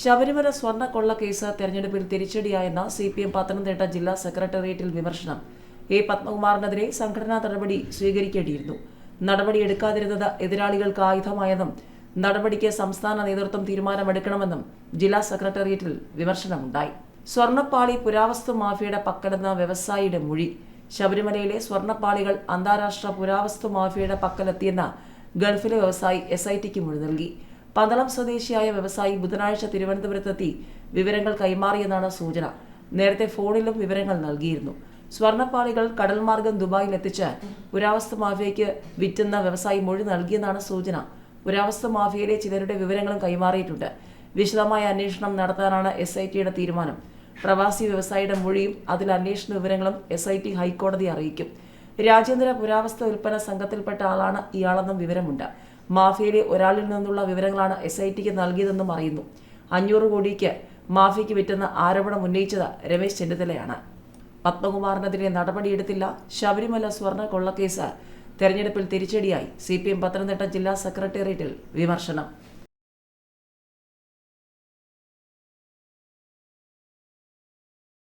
ശബരിമല സ്വർണ കേസ് തെരഞ്ഞെടുപ്പിൽ തിരിച്ചടിയായെന്ന സി പി എം പത്തനംതിട്ട ജില്ലാ സെക്രട്ടേറിയറ്റിൽ വിമർശനം. എ പത്മകുമാറിനെതിരെ സംഘടനാ നടപടി സ്വീകരിക്കേണ്ടിയിരുന്നു. നടപടി എടുക്കാതിരുന്നത് എതിരാളികൾക്ക് ആയുധമായെന്നും നടപടിക്ക് സംസ്ഥാന നേതൃത്വം തീരുമാനമെടുക്കണമെന്നും ജില്ലാ സെക്രട്ടേറിയറ്റിൽ വിമർശനമുണ്ടായി. സ്വർണപ്പാളി പുരാവസ്തു മാഫിയയുടെ പക്കലെന്ന വ്യവസായിയുടെ മൊഴി. ശബരിമലയിലെ സ്വർണപ്പാളികൾ അന്താരാഷ്ട്ര പുരാവസ്തു മാഫിയയുടെ പക്കലെത്തിയെന്ന ഗൾഫിലെ വ്യവസായി എസ് ഐ ടിക്ക് മൊഴി നൽകി. പന്തളം സ്വദേശിയായ വ്യവസായി ബുധനാഴ്ച തിരുവനന്തപുരത്തെത്തി വിവരങ്ങൾ കൈമാറിയെന്നാണ് സൂചന. നേരത്തെ ഫോണിലും വിവരങ്ങൾ നൽകിയിരുന്നു. സ്വർണപ്പാളികൾ കടൽമാർഗം ദുബായിൽ എത്തിച്ച് പുരാവസ്തു മാഫിയയ്ക്ക് വിറ്റുന്ന വ്യവസായി മൊഴി നൽകിയെന്നാണ് സൂചന. പുരാവസ്തു മാഫിയയിലെ ചിലരുടെ വിവരങ്ങളും കൈമാറിയിട്ടുണ്ട്. വിശദമായ അന്വേഷണം നടത്താനാണ് എസ് ഐ ടിയുടെ തീരുമാനം. പ്രവാസി വ്യവസായിയുടെ മൊഴിയും അതിൽ അന്വേഷണ വിവരങ്ങളും എസ് ഐ ടി ഹൈക്കോടതി അറിയിക്കും. രാജ്യാന്തര പുരാവസ്തു ഉൽപ്പന്ന സംഘത്തിൽപ്പെട്ട ആളാണ് ഇയാളെന്നും വിവരമുണ്ട്. മാഫിയയിലെ ഒരാളിൽ നിന്നുള്ള വിവരങ്ങളാണ് എസ് ഐ ടിക്ക് നൽകിയതെന്നും അറിയുന്നു. അഞ്ഞൂറ് കോടിക്ക് മാഫിയയ്ക്ക് വിറ്റെന്ന ആരോപണം ഉന്നയിച്ചത് രമേശ് ചെന്നിത്തലയാണ്. പത്മകുമാറിനെതിരെ നടപടിയെടുത്തില്ല. ശബരിമല സ്വർണ കൊള്ളക്കേസ് തെരഞ്ഞെടുപ്പിൽ തിരിച്ചടിയായി. സി പി എം പത്തനംതിട്ട ജില്ലാ സെക്രട്ടേറിയറ്റിൽ വിമർശനം.